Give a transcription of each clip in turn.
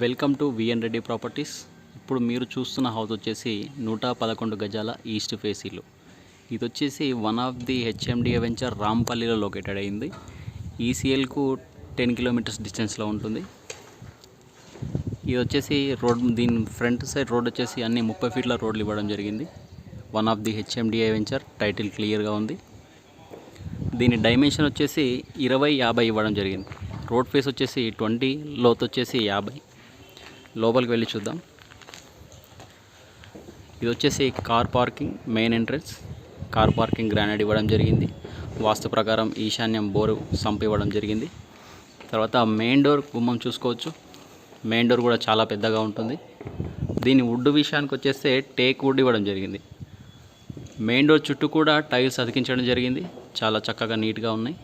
Welcome to VN Reddy properties. ఇప్పుడు మీరు చూస్తున్న హౌస్ వచ్చేసి నూట పదకొండు గజాల ఈస్ట్ ఫేసీలు ఇది వచ్చేసి one of the HMD venture రాంపల్లిలో located అయింది. ఈసీఎల్కు టెన్ కిలోమీటర్స్ డిస్టెన్స్లో ఉంటుంది. ఇది వచ్చేసి రోడ్ దీని ఫ్రంట్ సైడ్ రోడ్ వచ్చేసి అన్ని ముప్పై ఫీట్ల రోడ్లు ఇవ్వడం జరిగింది. One of the HMDA venture title క్లియర్గా ఉంది. దీని డైమెన్షన్ వచ్చేసి ఇరవై యాభై ఇవ్వడం జరిగింది. రోడ్ ఫేస్ వచ్చేసి ట్వంటీ లోత్ వచ్చేసి యాభై. లోపలికి వెళ్ళి చూద్దాం. ఇది వచ్చేసి car parking main entrance. Car parking granite ఇవ్వడం జరిగింది. వాస్తు ప్రకారం ఈశాన్యం బోరు సంప్ ఇవ్వడం జరిగింది. తర్వాత మెయిన్ డోర్ గుమ్మం చూసుకోవచ్చు. మెయిన్ డోర్ కూడా చాలా పెద్దగా ఉంటుంది. దీని వుడ్ విషయానికి వచ్చేస్తే టేక్ వుడ్ ఇవ్వడం జరిగింది. మెయిన్ డోర్ చుట్టూ కూడా టైల్స్ అతికించడం జరిగింది. చాలా చక్కగా నీట్గా ఉన్నాయి.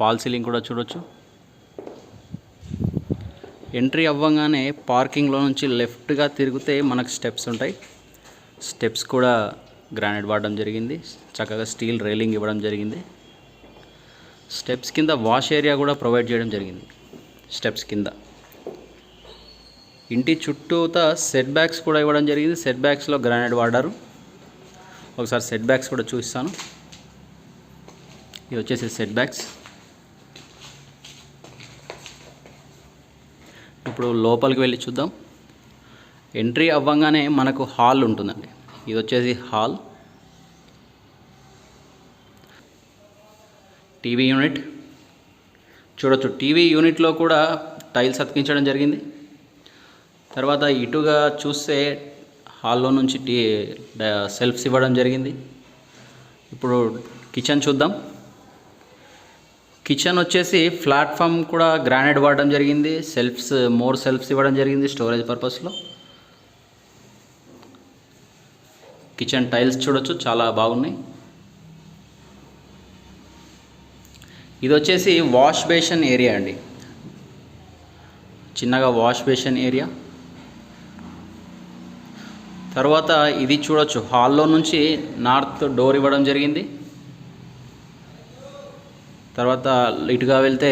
పాల్ సీలింగ్ కూడా చూడొచ్చు. ఎంట్రీ అవ్వగానే పార్కింగ్లో నుంచి లెఫ్ట్గా తిరిగితే మనకు స్టెప్స్ ఉంటాయి. స్టెప్స్ కూడా గ్రానైట్ వాడడం జరిగింది. చక్కగా స్టీల్ రైలింగ్ ఇవ్వడం జరిగింది. స్టెప్స్ కింద వాష్ ఏరియా కూడా ప్రొవైడ్ చేయడం జరిగింది. స్టెప్స్ కింద. ఇంటి చుట్టూతా సెట్ బ్యాక్స్ కూడా ఇవ్వడం జరిగింది. సెట్ బ్యాక్స్లో గ్రానైట్ వాడారు. ఒకసారి సెట్ బ్యాక్స్ కూడా చూపిస్తాను. ఇది వచ్చేసి సెట్ బ్యాక్స్ ఇప్పుడు లోపలికి వెళ్ళి చూద్దాం. ఎంట్రీ అవ్వగానే మనకు హాల్ ఉంటుందండి. ఇది వచ్చేసి హాల్ టీవీ యూనిట్ చూడొచ్చు. టీవీ యూనిట్లో కూడా టైల్స్ అతికించడం జరిగింది. తర్వాత ఇటుగా చూస్తే హాల్లో నుంచి టీ సెల్ఫ్స్ ఇవ్వడం జరిగింది. ఇప్పుడు కిచెన్ చూద్దాం. కిచెన్ వచ్చేసి ప్లాట్ఫామ్ కూడా గ్రానైట్ వాడడం జరిగింది సెల్ఫ్స్ మోర్ సెల్ఫ్స్ ఇవ్వడం జరిగింది స్టోరేజ్ పర్పస్లో. కిచెన్ టైల్స్ చూడొచ్చు చాలా బాగున్నాయి. ఇది వచ్చేసి వాష్ బేషన్ ఏరియా అండి. చిన్నగా వాష్ బేషన్ ఏరియా. తర్వాత ఇది చూడొచ్చు హాల్లో నుంచి నార్త్ డోర్ ఇవ్వడం జరిగింది. తర్వాత ఇటుగా వెళ్తే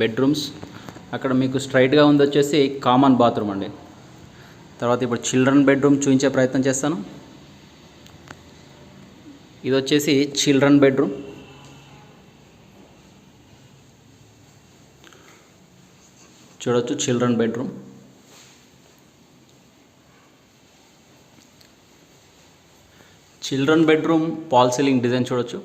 బెడ్రూమ్స్. అక్కడ మీకు స్ట్రైట్గా ఉంది వచ్చేసి కామన్ బాత్రూమ్ అండి. తర్వాత ఇప్పుడు చిల్డ్రన్ బెడ్రూమ్ చూపించే ప్రయత్నం చేస్తాను. ఇది వచ్చేసి చిల్డ్రన్ బెడ్రూమ్. చూడొచ్చు children bedroom. Children bedroom fall ceiling design చూడొచ్చు.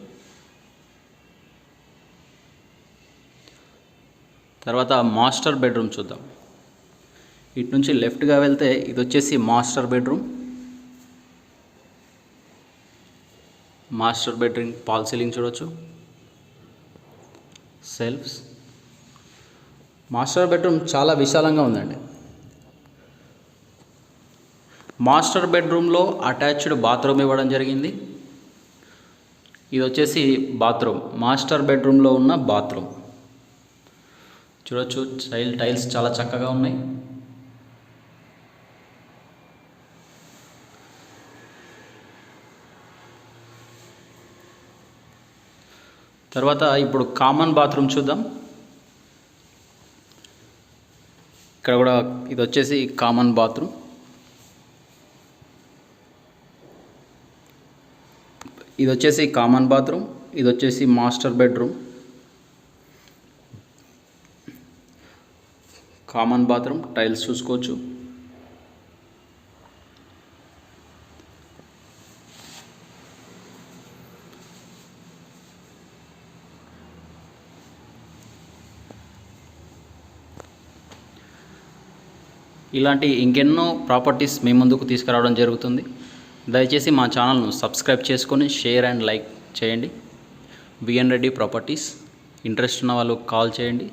తర్వాత మాస్టర్ బెడ్రూమ్ చూద్దాం. ఇటు నుంచి లెఫ్ట్గా వెళ్తే ఇది వచ్చేసి master bedroom. Master bedroom fall ceiling చూడొచ్చు. సెల్ఫ్స్. మాస్టర్ బెడ్రూమ్ చాలా విశాలంగా ఉందండి. మాస్టర్ బెడ్రూమ్లో అటాచ్డ్ బాత్రూమ్ ఇవ్వడం జరిగింది. ఇది వచ్చేసి బాత్రూమ్. మాస్టర్ బెడ్రూమ్లో ఉన్న బాత్రూమ్. చూడొచ్చు. టైల్ టైల్స్ చాలా చక్కగా ఉన్నాయి. తర్వాత ఇప్పుడు కామన్ బాత్రూమ్ చూద్దాం. ఇక్కడ కూడా ఇది వచ్చేసి కామన్ బాత్రూమ్ ఇది వచ్చేసి కామన్ బాత్రూమ్ ఇది వచ్చేసి master bedroom common bathroom tiles చూసుకోవచ్చు. ఇలాంటి ఇంకెన్నో ప్రాపర్టీస్ మీ ముందుకు తీసుకురావడం జరుగుతుంది. దయచేసి మా ఛానల్ను సబ్స్క్రైబ్ చేసుకొని షేర్ అండ్ లైక్ చేయండి. BN Reddy properties. ఇంట్రెస్ట్ ఉన్న వాళ్ళు కాల్ చేయండి.